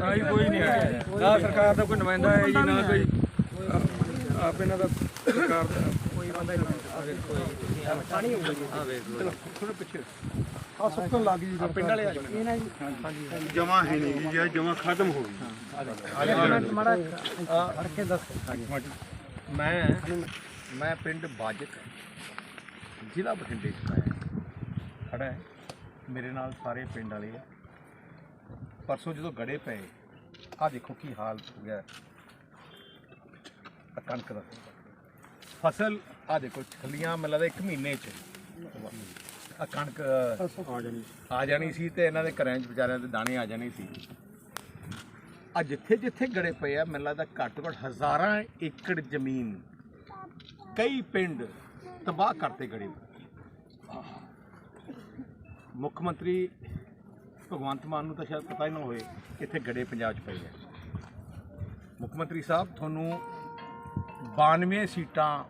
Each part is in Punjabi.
ਆਈ ਕੋਈ ਨਹੀਂ ਹੈ ਨਾ ਸਰਕਾਰ ਦਾ ਕੋਈ ਨੁਮਾਇੰਦਾ ਹੈ ਜੀ ਨਾ ਕੋਈ ਆਪ ਇਹਨਾਂ ਦਾ ਸਰਕਾਰ ਦਾ ਕੋਈ ਬੰਦਾ ਹੀ ਨਹੀਂ ਪਾਣੀ ਹੋਊਗਾ ਜੀ ਆ ਵੇਖ ਲਓ। ਥੋੜਾ ਪਿੱਛੇ। ਆ ਸੁੱਕਣ ਲੱਗ ਗਈ ਪਿੰਡ ਵਾਲੇ ਆ ਜਾਓ ਜਮਾ ਹੈ ਨਹੀਂ ਜੀ ਜੇ ਜਮਾ ਖਤਮ ਹੋ ਗਈ। ਮੈਂ ਮੈਂ ਪਿੰਡ ਬਾਜਕ ਜ਼ਿਲ੍ਹਾ ਬਠਿੰਡੇ ਚ ਆਇਆ ਖੜਾ ਹੈ। ਮੇਰੇ ਨਾਲ ਸਾਰੇ ਪਿੰਡ ਵਾਲੇ ਆ। ਪਰਸੋਂ ਜਦੋਂ ਗੜੇ ਪਏ ਆ ਦੇਖੋ ਕੀ ਹਾਲ ਹੋ ਗਿਆ। ਆਹ ਕਣਕ ਦਾ ਫਸਲ ਆ ਦੇਖੋ ਛੱਲੀਆਂ ਮੈਨੂੰ ਲੱਗਦਾ ਇੱਕ ਮਹੀਨੇ ਚ। ਆ ਕਣਕ ਆ ਜਾਣੀ। ਆ ਜਾਣੀ ਸੀ ਤੇ ਇਹਨਾਂ ਦੇ ਘਰਾਂ 'ਚ ਵਿਚਾਰਿਆਂ ਦੇ ਦਾਣੇ ਆ ਜਾਣੇ ਸੀ। ਆ ਜਿੱਥੇ ਜਿੱਥੇ ਗੜੇ ਪਏ ਆ ਮੈਨੂੰ ਲੱਗਦਾ ਘੱਟ ਘੱਟ ਹਜ਼ਾਰਾਂ ਏਕੜ ਜ਼ਮੀਨ ਕਈ ਪਿੰਡ ਤਬਾਹ ਕਰਤੇ ਗੜੇ ਮੁੱਖ ਮੰਤਰੀ ਭਗਵੰਤ ਮਾਨ ਨੂੰ ਤਾਂ ਸ਼ਾਇਦ ਪਤਾ ਹੀ ਨਾ ਹੋਵੇ ਕਿ ਇੱਥੇ ਗੜੇ ਪੰਜਾਬ 'ਚ ਪਏ ਆ। ਮੁੱਖ ਮੰਤਰੀ ਸਾਹਿਬ, ਤੁਹਾਨੂੰ 92 ਸੀਟਾਂ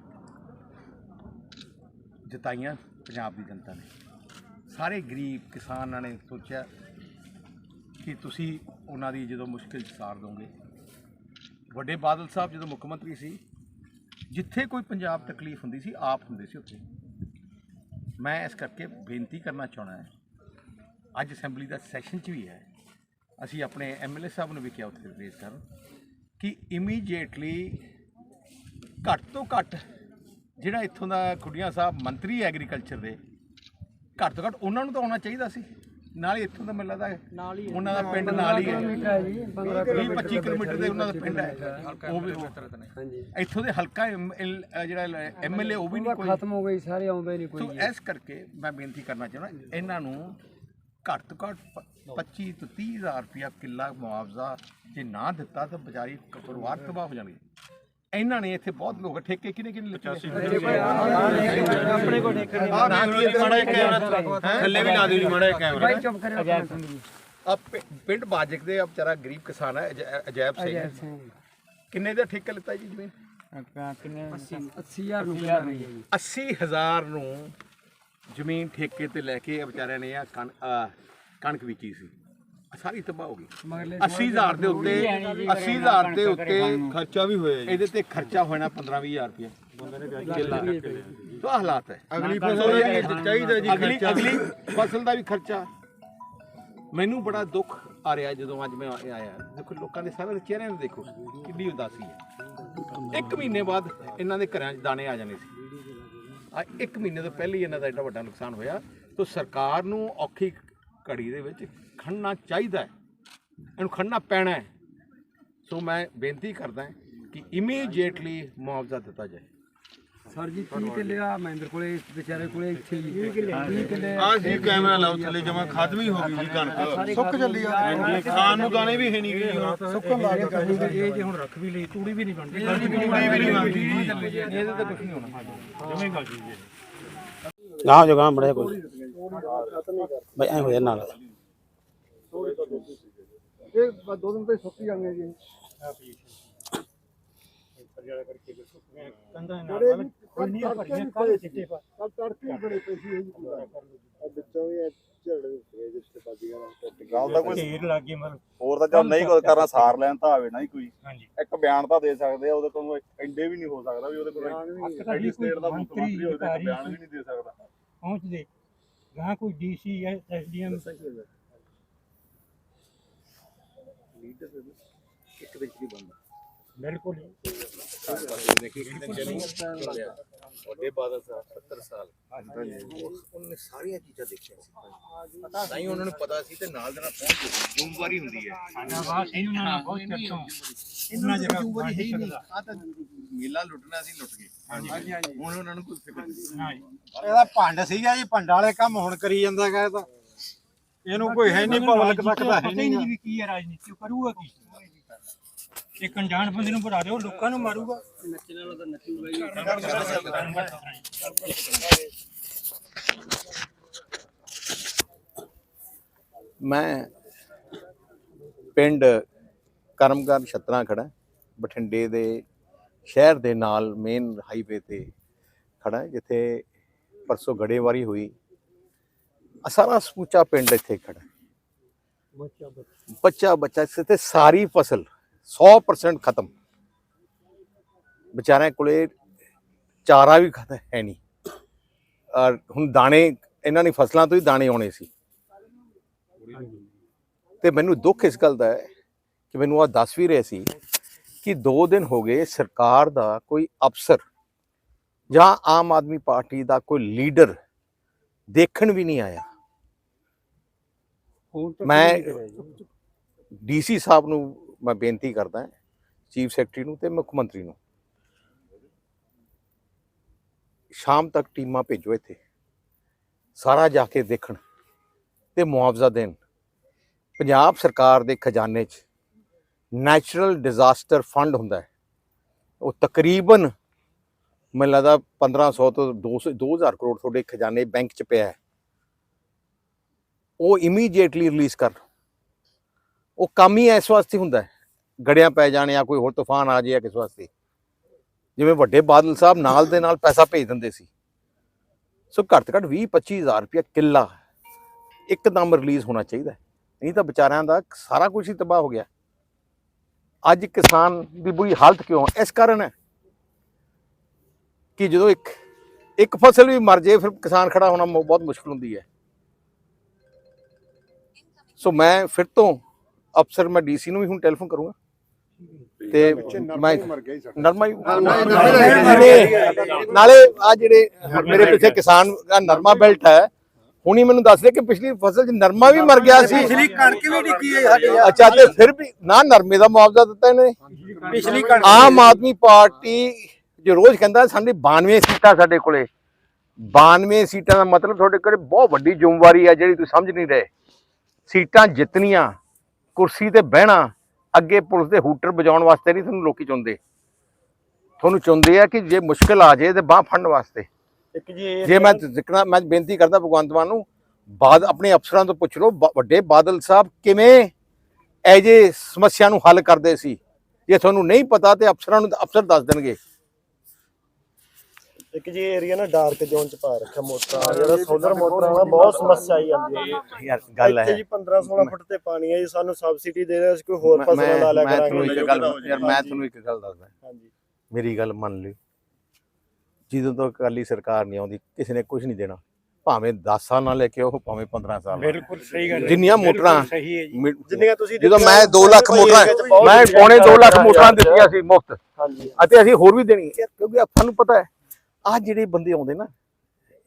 ਜਿਤਾਈਆਂ ਪੰਜਾਬ ਦੀ ਜਨਤਾ ਨੇ। ਸਾਰੇ ਗਰੀਬ ਕਿਸਾਨਾਂ ਨੇ ਸੋਚਿਆ ਕਿ ਤੁਸੀਂ ਉਹਨਾਂ ਦੀ ਜਦੋਂ ਮੁਸ਼ਕਿਲ 'ਚ ਸਾਰ ਦੋਗੇ। ਵੱਡੇ ਬਾਦਲ ਸਾਹਿਬ ਜਦੋਂ ਮੁੱਖ ਮੰਤਰੀ ਸੀ, ਜਿੱਥੇ ਕੋਈ ਪੰਜਾਬ ਤਕਲੀਫ ਹੁੰਦੀ ਸੀ, ਆਪ ਹੁੰਦੇ ਸੀ ਉੱਥੇ। ਮੈਂ ਇਸ ਕਰਕੇ ਬੇਨਤੀ ਕਰਨਾ ਚਾਹਣਾ ਹੈ ਅੱਜ ਅਸੈਂਬਲੀ ਦਾ ਸੈਸ਼ਨ 'ਚ ਵੀ ਹੈ। ਅਸੀਂ ਆਪਣੇ ਐਮਐਲਏ ਸਾਹਿਬ ਨੂੰ ਵੀ ਕਿਹਾ ਉੱਥੇ ਰੇਜ਼ ਕਰਨ ਕਿ ਇਮੀਡੀਏਟਲੀ ਘੱਟ ਤੋਂ ਘੱਟ ਜਿਹੜਾ ਇੱਥੋਂ ਦਾ ਖੁੱਡੀਆਂ ਸਾਹਿਬ ਮੰਤਰੀ ਐਗਰੀਕਲਚਰ ਦੇ ਘੱਟ ਤੋਂ ਘੱਟ ਉਹਨਾਂ ਨੂੰ ਤਾਂ ਆਉਣਾ ਚਾਹੀਦਾ ਸੀ। ਨਾਲ ਹੀ ਇੱਥੋਂ ਦਾ ਮੈਨੂੰ ਲੱਗਦਾ ਨਾਲ ਹੀ ਉਹਨਾਂ ਦਾ ਪਿੰਡ ਨਾਲ ਹੀ ਹੈ। 20 25 ਕਿਲੋਮੀਟਰ ਦੇ ਉਹਨਾਂ ਦਾ ਪਿੰਡ ਹੈ। ਉਹ ਵੀ ਹਾਂਜੀ। ਇੱਥੋਂ ਦੇ ਹਲਕਾ ਐਮ- ਐਲ- ਅ, ਜਿਹੜਾ ਐਮਐਲਏ ਉਹ ਵੀ ਨਹੀਂ ਕੋਈ। ਖਤਮ ਹੋ ਗਈ ਸਾਰੇ ਆਉਂਦੇ ਨਹੀਂ ਸੋ ਇਸ ਕਰਕੇ ਮੈਂ ਬੇਨਤੀ ਕਰਨਾ ਚਾਹੁੰਦਾ ਇਹਨਾਂ ਨੂੰ ਘੱਟ ਤੋਂ ਘੱਟ ਪ- 25 ਤੋਂ 30 ਹਜ਼ਾਰ ਰੁਪਇਆ ਕਿੱਲਾ ਮੁਆਵਜ਼ਾ ਜੇ ਨਾ ਦਿੱਤਾ ਤਾਂ ਵਿਚਾਰੀ ਕ- ਪਰਿਵਾਰ ਤਬਾਹ ਹੋ ਜਾਣਗੇ। ਇਹਨਾਂ ਨੇ ਇੱਥੇ ਬਹੁਤ ਲੋਕ ਠੇਕੇ ਕਿਨੇ ਕਿਨੇ ਲਿੱਤੇ ਆਪਣੇ ਕੋਲ ਠੇਕੇ ਮਾੜਾ ਕੈਮਰਾ ਥੱਲੇ ਵੀ ਲਾ ਦਿਓ ਜੀ ਮਾੜਾ ਕੈਮਰਾ ਬਾਈ ਚੁੱਪ ਕਰਿਓ ਆਪਣਾ ਸਿੰਘ ਜੀ। ਆ ਪਿੰਡ ਬਾਜਕ ਦੇ ਆ ਵਿਚਾਰਾ ਗਰੀਬ ਕਿਸਾਨ ਹੈ ਅਜੈ- ਅਜੈਬ ਅਜੈ ਸਿੰਘ ਕਿੰਨੇ ਦਾ ਠੇਕਾ ਲਿੱਤਾ ਜੀ ਜ਼ਮੀਨ? 80000 ਨੂੰ ਕਿਹਾ ਰਹੀ ਹੈ ਜੀ 80000 ਨੂੰ ਜ਼ਮੀਨ ਠੇਕੇ ਤੇ ਲੈ ਕੇ ਇਹ ਵਿਚਾਰਿਆਂ ਨੇ ਆ ਕਣ ਕਣਕ ਵੇਚੀ ਸੀ। ਸਾਰੀ ਤਬਾਹ ਹੋ ਗਈ। ਮਗਰਲੇ 80000 ਦੇ ਉੱਤੇ 80000 ਦੇ ਉੱਤੇ ਖਰਚਾ ਵੀ ਹੋਇਆ ਜੀ। ਇਹਦੇ ਤੇ ਖਰਚਾ ਹੋਣਾ 15 20000 ਰੁਪਏ ਤੋਂ ਹਾਲਾਤ ਹੈ। ਅਗਲੀ ਫਸਲ ਦਾ ਚਾਹੀਦਾ ਜੀ ਅਗਲੀ ਖਰਚਾ। ਅਗਲੀ ਫਸਲ ਦਾ ਵੀ ਖਰਚਾ। ਮੈਨੂੰ ਬੜਾ ਦੁੱਖ ਆ ਰਿਹਾ ਜਦੋਂ ਅੱਜ ਮੈਂ ਆ- ਆਇਆ। ਦੇਖੋ ਲੋਕਾਂ ਦੇ ਸਾਰੇ ਚਿਹਰਿਆਂ ਨੂੰ ਦੇਖੋ ਕਿੰਨੀ ਉਦਾਸੀ ਹੈ। ਇੱਕ ਮਹੀਨੇ ਬਾਅਦ ਇਹਨਾਂ ਦੇ ਘਰਾਂ 'ਚ ਦਾਣੇ ਆ ਜਾਣੇ ਸੀ। ਆ, ਇੱਕ ਮਹੀਨੇ ਤੋਂ ਪਹਿਲਾਂ ਹੀ ਇਹਨਾਂ ਦਾ ਏਡਾ ਵੱਡਾ ਨੁਕਸਾਨ ਹੋਇਆ। ਤਾਂ ਸਰਕਾਰ ਨੂੰ ਔਖੀ ਘੜੀ ਦੇ ਵਿੱਚ ਖੜਨਾ ਚਾਹੀਦਾ ਹੈ। ਇਹਨੂੰ ਖੜਨਾ ਪੈਣਾ ਹੈ। ਸੋ ਮੈਂ ਬੇਨਤੀ ਕਰਦਾ ਕਿ ਇਮੀਡੀਏਟਲੀ ਮੁਆਵਜ਼ਾ ਦਿੱਤਾ ਜਾਏ। ਸਰ ਜੀ 30 ਕਿੱਲੇ ਆ ਮਹਿੰਦਰ ਕੋਲੇ ਵਿਚਾਰੇ ਕੋਲੇ ਇੱਥੇ ਹੀ 30 ਕਿੱਲੇ ਆ ਸੀ ਕੈਮਰਾ ਲਾਓ ਥੱਲੇ ਜਮਾ ਖਤਮ ਹੀ ਹੋ ਗਈ ਜੀ ਕਣਕ। ਸੁੱਕ ਚੱਲੀ ਆ। ਖਾਣ ਨੂੰ ਦਾਣੇ ਵੀ ਹੈ ਨਹੀਂ ਗਈ ਸੁੱਕਣ ਲੱਗ ਗਈ ਇਹ ਜੇ ਹੁਣ ਰੱਖ ਵੀ ਲਈ ਤੂੜੀ ਵੀ ਨਹੀਂ ਬਣਦੀ। ਤੂੜੀ ਵੀ ਨਹੀਂ ਬਣਦੀ। ਜੀ ਇਹਦੇ ਤੇ ਕੁਝ ਨਹੀਂ ਹੋਣਾ ਜਮੇ ਗੱਲ ਜੀ ਗਾਂ ਜੋ ਗਾਂ ਬੜੇ ਕੋਈ। ਬਈ ਐ ਹੋ ਜਾ ਨਾਲ। ਇਹ ਦੋ ਦਿਨ ਤੇ ਸੁੱਕ ਜਾਣਗੇ ਜੀ। ਕੰਦਾ ਨਾਲ ਕੋਈ ਨਹੀਂ ਭਰੀਆਂ ਕਾਲੇ ਚਿੱਟੇ ਪਾ ਕੱਲ ਤੜਕੇ ਬੜੇ ਪੈਸੇ ਵਿੱਚੋਂ ਵੀ ਝੜ ਜਿਸ ਤੇ ਬਾਦੀਆਂ ਗੱਲ ਤਾਂ ਕੋਈ ਢੇਰ ਲੱਗ ਗਏ ਮਰ ਹੋਰ ਤਾਂ ਚੱਲ ਨਹੀਂ ਕੁਝ ਕਰਨਾ ਸਾਰ ਲੈਣ ਤਾਂ ਆਵੇ ਨਾ ਹੀ ਕੋਈ। ਇੱਕ ਬਿਆਨ ਤਾਂ ਦੇ ਸਕਦੇ ਆ ਉਹਦੇ ਕੋਲ ਐਂਡੇ ਵੀ ਨਹੀਂ ਹੋ ਸਕਦਾ ਵੀ ਉਹਦੇ ਕੋਲ ਐਡੀ ਸਟੇਟ ਦਾ ਮੁੱਖ ਮੰਤਰੀ ਹੋਵੇ ਤਾਂ ਇੱਕ ਬਿਆਨ ਵੀ ਨਹੀਂ ਦੇ ਸਕਦਾ। ਪਹੁੰਚਦੇ ਗਾਂ ਕੋਈ ਡੀਸੀ ਐ ਐਸਡੀਐਮ ਇੱਕ ਵਿੱਚ ਨਹੀਂ ਬੰਦਾ। ਬਿਲਕੁਲ ਵੱਡੇ ਬਾਦਲ ਸਾਹਿਬ 70 ਸਾਲ ਉਹਨੇ ਸਾਰੀਆਂ ਚੀਜ਼ਾਂ ਦੇਖੀਆਂ ਸੀ ਤਾਂ ਹੀ ਉਹਨਾਂ ਨੂੰ ਪਤਾ ਸੀ ਤੇ ਨਾਲ ਦੇ ਨਾਲ ਪਹੁੰਚ ਗਏ ਜ਼ਿੰਮੇਵਾਰੀ ਹੁੰਦੀ ਹੈ ਆਵਾਜ਼ ਹੀ ਉਹਨਾਂ ਨਾਲ ਬਹੁਤ ਚਰਚੋਂ ਇਹਨਾਂ ਜਗ੍ਹਾ ਜ਼ਿੰਮੇਵਾਰੀ ਹੈ ਹੀ ਨਹੀਂ ਆ ਤਾਂ ਮੇਲਾ ਲੁੱਟਣਾ ਸੀ ਲੁੱਟ ਗਏ ਹਾਂਜੀ ਹਾਂਜੀ ਹੁਣ ਉਹਨਾਂ ਨੂੰ ਕੋਈ ਫਿਕਰ ਨਹੀਂ ਨਾ ਜੀ ਇਹਦਾ ਭੰਡ ਸੀਗਾ ਜੀ ਭੰਡ ਵਾਲੇ ਕੰਮ ਹੁਣ ਕਰੀ ਜਾਂਦਾ ਗਾ ਇਹ ਤਾਂ। ਇਹਨੂੰ ਕੋਈ ਹੈ ਨਹੀਂ ਪਬਲਿਕ ਤੱਕ ਦਾ ਹੈ ਨਹੀਂ ਵੀ ਕੀ ਹੈ ਰਾਜਨੀਤੀ ਕਰੂਗਾ ਕੀ? ਇੱਕ ਅਣਜਾਣ ਬੰਦੇ ਨੂੰ ਬੁਲਾ ਦਿਓ ਲੋਕਾਂ ਨੂੰ ਮਾਰੂਗਾ। ਮੈਂ ਪਿੰਡ ਕਰਮਗਰ ਛਤਰਾ ਖੜਾ ਬਠਿੰਡੇ ਦੇ ਸ਼ਹਿਰ ਦੇ ਨਾਲ ਮੇਨ ਹਾਈਵੇ ਤੇ ਖੜਾ ਜਿੱਥੇ ਪਰਸੋਂ ਗੜੇਵਾਰੀ ਹੋਈ। ਸਾਰਾ ਸਮੁੱਚਾ ਪਿੰਡ ਇੱਥੇ ਖੜਾ ਬੱਚਾ ਬੱਚਾ ਇਸ ਤੇ ਸਾਰੀ ਫਸਲ। 100% ਖਤਮ। ਵਿਚਾਰਿਆਂ ਕੋਲੇ ਚਾਰਾ ਵੀ ਖਤ ਹੈ ਨਹੀਂ। ਔਰ ਹੁਣ ਦਾਣੇ ਇਹਨਾਂ ਨੇ ਫਸਲਾਂ ਤੋਂ ਹੀ ਦਾਣੇ ਆਉਣੇ ਸੀ। ਤੇ ਮੈਨੂੰ ਦੁੱਖ ਇਸ ਗੱਲ ਦਾ ਹੈ ਕਿ ਮੈਨੂੰ ਆ ਦੱਸ ਵੀ ਰਹੇ ਸੀ ਕਿ 2 ਦਿਨ ਹੋ ਗਏ ਸਰਕਾਰ ਦਾ ਕੋਈ ਅਫਸਰ ਜਾਂ ਆਮ ਆਦਮੀ ਪਾਰਟੀ ਦਾ ਕੋਈ ਲੀਡਰ ਦੇਖਣ ਵੀ ਨਹੀਂ ਆਇਆ। ਮੈਂ ਡੀਸੀ ਸਾਹਿਬ ਨੂੰ ਮੈਂ ਬੇਨਤੀ ਕਰਦਾ ਚੀਫ ਸੈਕਟਰੀ ਨੂੰ ਤੇ ਮੁੱਖ ਮੰਤਰੀ ਨੂੰ। ਸ਼ਾਮ ਤੱਕ ਟੀਮਾਂ ਭੇਜੋ ਇੱਥੇ। ਸਾਰਾ ਜਾ ਕੇ ਦੇਖਣ ਤੇ ਮੁਆਵਜ਼ਾ ਦੇਣ। ਪੰਜਾਬ ਸਰਕਾਰ ਦੇ ਖਜ਼ਾਨੇ 'ਚ ਨੈਚੁਰਲ ਡਿਜ਼ਾਸਟਰ ਫੰਡ ਹੁੰਦਾ ਹੈ। ਉਹ ਤਕਰੀਬਨ ਮੈਨੂੰ ਲੱਗਦਾ 1500 ਤੋਂ 200 2000 ਕਰੋੜ ਤੁਹਾਡੇ ਖਜ਼ਾਨੇ ਬੈਂਕ 'ਚ ਪਿਆ ਹੈ। ਉਹ ਇਮੀਡੀਏਟਲੀ ਰਿਲੀਜ਼ ਕਰ ਉਹ ਕੰਮ ਹੀ ਇਸ ਵਾਸਤੇ ਹੁੰਦਾ ਹੈ। ਗੜਿਆਂ ਪੈ ਜਾਣ ਜਾਂ ਕੋਈ ਹੋਰ ਤੂਫਾਨ ਆ ਜਾਏ ਜਾਂ ਕਿਸ ਵਾਸਤੇ। ਜਿਵੇਂ ਵੱਡੇ ਬਾਦਲ ਸਾਹਿਬ ਨਾਲ ਦੇ ਨਾਲ ਪੈਸਾ ਭੇਜ ਦਿੰਦੇ ਸੀ। ਸੋ ਘੱਟ ਤੋਂ ਘੱਟ 20 25000 ਰੁਪਇਆ ਕਿੱਲਾ ਇੱਕਦਮ ਰਿਲੀਜ਼ ਹੋਣਾ ਚਾਹੀਦਾ ਨਹੀਂ ਤਾਂ ਵਿਚਾਰਿਆਂ ਦਾ ਸਾਰਾ ਕੁਝ ਹੀ ਤਬਾਹ ਹੋ ਗਿਆ। ਅੱਜ ਕਿਸਾਨ ਦੀ ਬੁਰੀ ਹਾਲਤ ਕਿਉਂ? ਇਸ ਕਾਰਨ ਹੈ ਕਿ ਜਦੋਂ ਇੱਕ ਇੱਕ ਫਸਲ ਵੀ ਮਰ ਜੇ ਫਿਰ ਕਿਸਾਨ ਖੜਾ ਹੋਣਾ ਬਹੁਤ ਮੁਸ਼ਕਲ ਹੁੰਦੀ ਹੈ। ਸੋ ਮੈਂ ਫਿਰ ਤੋਂ ਅਫਸਰ ਮੈਂ ਡੀਸੀ ਨੂੰ ਵੀ ਹੁਣ ਟੈਲੀਫੋਨ ਕਰੂੰਗਾ। ਤੇ ਮੈਂ ਨਰਮਾ ਹੀ ਨਾਲੇ- ਆ ਜਿਹੜੇ ਮੇਰੇ ਪਿੱਛੇ ਕਿਸਾਨ ਦਾ ਨਰਮਾ ਬੈਲਟ ਹੈ ਹੁਣੀ ਮੈਨੂੰ ਦੱਸ ਦੇ ਕਿ ਪਿਛਲੀ ਫਸਲ 'ਚ ਨਰਮਾ ਵੀ ਮਰ ਗਿਆ ਸੀ। ਪਿਛਲੀ ਕਣਕ ਵੀ ਡਿੱਗੀ ਹੈ ਸਾਡੀ ਅੱਛਾ ਤੇ ਫਿਰ ਵੀ ਨਾ ਨਰਮੇ ਦਾ ਮੁਆਵਜ਼ਾ ਦਿੱਤਾ ਇਹਨੇ। ਪਿਛਲੀ ਕਣਕ ਆਮ ਆਦਮੀ ਪਾਰਟੀ ਜੋ ਰੋਜ਼ ਕਹਿੰਦਾ ਸਾਡੀ 92 ਸੀਟਾਂ ਸਾਡੇ ਕੋਲੇ। 92 ਸੀਟਾਂ ਦਾ ਮਤਲਬ ਤੁਹਾਡੇ ਕੋਲੇ ਬਹੁਤ ਵੱਡੀ ਜ਼ਿੰਮੇਵਾਰੀ ਹੈ ਜਿਹੜੀ ਤੁਸੀਂ ਸਮਝ ਨਹੀਂ ਰਹੇ। ਸੀਟਾਂ ਜਿੱਤਣੀਆਂ ਕੁਰਸੀ ਤੇ ਬਹਿਣਾ ਅੱਗੇ ਪੁਲਿਸ ਦੇ ਹੂਟਰ ਵਜਾਉਣ ਵਾਸਤੇ ਨਹੀਂ ਤੁਹਾਨੂੰ ਲੋਕੀ ਚੁਣਦੇ। ਤੁਹਾਨੂੰ ਚੁਣਦੇ ਆ ਕਿ ਜੇ ਮੁਸ਼ਕਲ ਆ ਜੇ ਤੇ ਬਾਹ ਫੜਨ ਵਾਸਤੇ। ਇੱਕ ਜੀ ਜੇ ਮੈਂ ਜ਼ਿਕਰਾਂ ਮੈਂ ਬੇਨਤੀ ਕਰਦਾ ਭਗਵੰਤ ਮਾਨ ਨੂੰ ਬਾਦ ਆਪਣੇ ਅਫਸਰਾਂ ਤੋਂ ਪੁੱਛ ਲਓ ਵੱਡੇ ਬਾਦਲ ਸਾਹਿਬ ਕਿਵੇਂ ਐਜੇ ਸਮੱਸਿਆ ਨੂੰ ਹੱਲ ਕਰਦੇ ਸੀ। ਜੇ ਤੁਹਾਨੂੰ ਨਹੀਂ ਪਤਾ ਤੇ ਅਫਸਰਾਂ ਨੂੰ ਅਫਸਰ ਦੱਸ ਦੇਣਗੇ। ਇੱਕ ਜੀ ਏਰੀਆ ਨਾ ਡਾਰਕ ਜ਼ੋਨ ਚ ਪਾ ਰੱਖਿਆ ਮੋਟਰਾਂ ਜਿਹੜਾ ਸੋਲਰ ਮੋਟਰਾਂ ਨਾਲ ਬਹੁਤ ਸਮੱਸਿਆ ਆਈ ਜਾਂਦੀ ਹੈ ਯਾਰ ਗੱਲ ਇੱਥੇ ਹੈ। ਜੀ 15 16 ਫੁੱਟ ਤੇ ਪਾਣੀ ਹੈ ਜੀ ਸਾਨੂੰ ਸਬਸਿਡੀ ਦੇ ਰਹੇ ਅਸੀਂ ਕੋਈ ਹੋਰ ਮੈਂ ਫਸਲਾਂ ਲਾ ਲਿਆ ਮੈਂ ਤੁਹਾਨੂੰ ਕਰਾਂਗੇ ਇੱਕ ਗੱਲ ਯਾਰ ਮੈਂ ਤੁਹਾਨੂੰ ਇੱਕ ਗੱਲ ਦੱਸਦਾ। ਹਾਂਜੀ। ਮੇਰੀ ਗੱਲ ਮੰਨ ਲਈ ਜਦੋਂ ਤੱਕ ਅਕਾਲੀ ਸਰਕਾਰ ਨਹੀਂ ਆਉਂਦੀ ਕਿਸੇ ਨੇ ਕੁਝ ਨਹੀਂ ਦੇਣਾ। ਭਾਵੇਂ 10 ਸਾਲ ਨਾਲ ਲੈ ਕੇ ਉਹ ਭਾਵੇਂ 15 ਸਾਲ ਨਾਲ। ਬਿਲਕੁਲ ਸਹੀ ਗੱਲ ਹੈ ਜਿੰਨੀਆਂ ਮੋਟਰਾਂ ਸਹੀ ਹੈ ਜੀ। ਮਿ- ਜਿੰਨੀਆਂ ਤੁਸੀਂ ਜਦੋਂ ਮੈਂ 2 ਲੱਖ ਮੋਟਰਾਂ ਮੈਂ ਪੌਣੇ 2 ਲੱਖ ਮੋਟਰਾਂ ਦਿੱਤੀਆਂ ਸੀ ਮੁਫਤ। ਹਾਂਜੀ। ਅਤੇ ਅਸੀਂ ਹੋਰ ਵੀ ਦੇਣੀ ਹੈ ਕਿਉਂਕਿ ਆਪਾਂ ਨੂੰ ਪਤਾ ਹੈ ਆਹ ਜਿਹੜੇ ਬੰਦੇ ਆਉਂਦੇ ਨਾ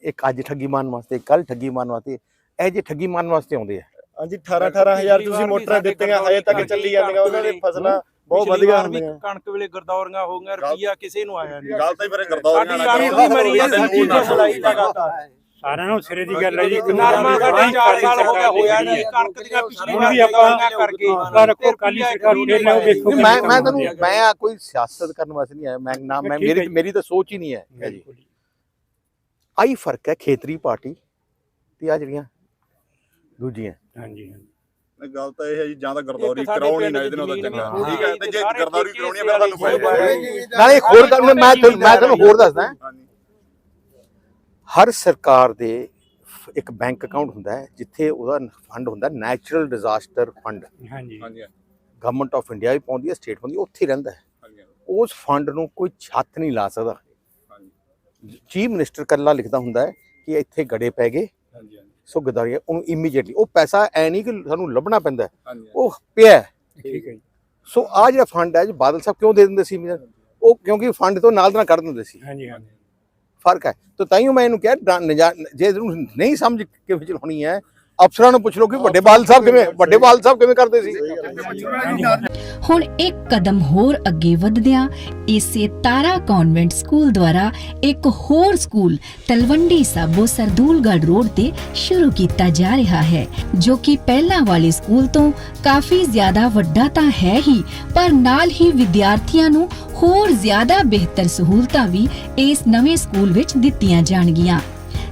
ਇੱਕ ਅੱਜ ਠੱਗੀ ਮਾਰਨ ਵਾਸਤੇ ਕੱਲ ਠੱਗੀ ਮਾਰਨ ਵਾਸਤੇ ਇਹ ਜੇ ਠੱਗੀ ਮਾਰਨ ਵਾਸਤੇ ਆਉਂਦੇ ਆ। ਹਾਂਜੀ 18 18000 ਤੁਸੀਂ ਮੋਟਰਾਂ ਦਿੱਤੀਆਂ ਹਜੇ ਤੱਕ ਚੱਲੀ ਜਾਂਦੀਆਂ ਉਹਨਾਂ ਦੀ ਫਸਲਾਂ ਬਹੁਤ ਵਧੀਆ ਹੁੰਦੀਆਂ। ਕਣਕ ਵੇਲੇ ਗਰਦੌਰੀਆਂ ਹੋ ਗਈਆਂ ਰੁਪਈਆ ਕਿਸੇ ਨੂੰ ਆਇਆ ਨਹੀਂ। ਗੱਲ ਤਾਂ ਹੀ ਮੇਰੇ ਗਰਦੌਰੀਆਂ ਸਾਡੀ ਨਾਲ ਮਰੀ ਹੈ ਸੱਜੀ ਫਸਲਾਈ ਲਗਾਤਾਰ। ਸਾਰਿਆਂ ਨੂੰ ਸਿਰੇ ਦੀ ਗੱਲ ਹੈ ਜੀ ਨਰਮਾ ਸਾਡਾ 4 ਸਾਲ ਹੋ ਗਿਆ ਹੋਇਆ ਨਹੀਂ ਕਣਕ ਦੀਆਂ ਪਿਛਲੀ ਵਾਰ ਵੀ ਆਪਾਂ ਕਰਕੇ ਰੱਖੋ ਕਾਲੀ ਸਰਕਾਰ ਨਾ ਵੇਖੋ ਨਹੀਂ, ਮੈਂ ਮੈਂ ਤੁਹਾਨੂੰ ਮੈਂ ਆ ਕੋਈ ਸਿਆਸਤ ਕਰਨ ਵਾਸਤੇ ਨਹੀਂ ਆਇਆ ਮੈਂ ਨਾ ਮੈਂ ਮੇਰੀ। ਮੇਰੀ ਤਾਂ ਸੋਚ ਹੀ ਨਹੀਂ ਹੈ ਜੀ। ਆਹੀ ਫ਼ਰਕ ਹੈ ਖੇਤਰੀ ਪਾਰਟੀ ਤੇ ਆ ਜਿਹੜੀਆਂ ਦੂਜੀਆਂ। ਹਾਂਜੀ ਗੱਲ ਤਾਂ ਇਹ ਹੈ ਜੀ ਜਾਂ ਤਾਂ ਗਰਦੌਰੀ ਕਰਾਉਣੀ ਨਾ ਇਹਦੇ ਨਾਲ ਤਾਂ ਚੰਗਾ। ਠੀਕ ਹੈ ਤੇ ਜੇ ਗਰਦੌਰੀ ਕਰਾਉਣੀ ਹੈ ਫਿਰ ਤੁਹਾਨੂੰ ਫਾਇਦਾ ਨਾਲੇ ਹੋਰ ਮੈਂ ਮੈਂ ਤੁਹਾਨੂੰ ਮੈਂ ਤੁਹਾਨੂੰ ਹੋਰ ਦੱਸਦਾ। ਹਰ ਸਰਕਾਰ ਦੇ ਇੱਕ ਬੈਂਕ ਅਕਾਊਂਟ ਹੁੰਦਾ ਹੈ ਜਿੱਥੇ ਉਹਦਾ ਫੰਡ ਹੁੰਦਾ ਨੈਚੁਰਲ ਡਿਜ਼ਾਸਟਰ ਫੰਡ। ਹਾਂਜੀ। ਹਾਂਜੀ ਗਵਰਨਮੈਂਟ ਆਫ ਇੰਡੀਆ ਵੀ ਪਾਉਂਦੀ ਹੈ ਸਟੇਟ ਪਾਉਂਦੀ ਹੈ ਉੱਥੇ ਰਹਿੰਦਾ ਹੈ। ਹਾਂਜੀ ਉਸ ਫੰਡ ਨੂੰ ਕੋਈ ਛੱਤ ਨਹੀਂ ਲਾ ਸਕਦਾ। ਹਾਂਜੀ। ਚੀਫ ਮਿਨਿਸਟਰ ਕੱਲਾ ਲਿਖਦਾ ਹੁੰਦਾ ਹੈ ਕਿ ਇੱਥੇ ਗੜੇ ਪੈ ਗਏ ਹਾਂਜੀ ਸੋ ਗਦਾਰੀਆ ਉਹਨੂੰ ਇਮੀਡੀਏਟਲੀ ਉਹ ਪੈਸਾ ਐ ਨਹੀਂ ਕਿ ਸਾਨੂੰ ਲੱਭਣਾ ਪੈਂਦਾ ਉਹ ਪਿਆ। ਠੀਕ ਹੈ ਜੀ। ਸੋ ਆ ਜਿਹੜਾ ਫੰਡ ਹੈ ਜੀ ਬਾਦਲ ਸਾਹਿਬ ਕਿਉਂ ਦੇ ਦਿੰਦੇ ਸੀ ਉਹ ਕਿਉਂਕਿ ਫੰਡ ਤੋਂ ਨਾਲ ਨਾਲ ਕੱਢ ਦਿੰਦੇ ਸੀ। ਹਾਂਜੀ ਹਾਂਜੀ। ਫ਼ਰਕ ਹੈ। ਤਾਂ ਤਾਈਓ ਮੈਂ ਇਹਨੂੰ ਕਿਹਾ ਨਜਾ- ਜੇ ਇਹਨੂੰ ਨਹੀਂ ਸਮਝ ਕਿਵੇਂ ਚਲਾਉਣੀ ਹੈ। ਅਫਸਰਾਂ ਨੂੰ ਪੁੱਛ ਲਓ ਕਿ ਵੱਡੇ ਬਾਦਲ ਸਾਹਿਬ ਕਿਵੇਂ ਵੱਡੇ ਬਾਦਲ ਸਾਹਿਬ ਕਿਵੇਂ ਕਰਦੇ ਸੀ? ਹੁਣ ਇੱਕ ਕਦਮ ਹੋਰ ਅੱਗੇ ਵਧਦਿਆਂ ਇਸੇ ਤਾਰਾ ਕਨਵੈਂਟ ਸਕੂਲ ਦੁਆਰਾ ਇੱਕ ਹੋਰ ਸਕੂਲ ਤਲਵੰਡੀ ਸਾਬੋ ਸਰਦੂਲਗੜ੍ਹ ਰੋਡ ਤੇ ਸ਼ੁਰੂ ਕੀਤਾ ਜਾ ਰਿਹਾ ਹੈ, ਜੋ ਕਿ ਪਹਿਲਾਂ ਵਾਲੇ ਸਕੂਲ ਤੋਂ ਕਾਫੀ ਜ਼ਿਆਦਾ ਵੱਡਾ ਤਾਂ ਹੈ ਹੀ, ਪਰ ਨਾਲ ਹੀ ਵਿਦਿਆਰਥੀਆਂ ਨੂੰ ਹੋਰ ਜ਼ਿਆਦਾ ਬਿਹਤਰ ਸਹੂਲਤਾਂ ਵੀ ਇਸ ਨਵੇਂ ਸਕੂਲ ਵਿੱਚ ਦਿੱਤੀਆਂ ਜਾਣਗੀਆਂ।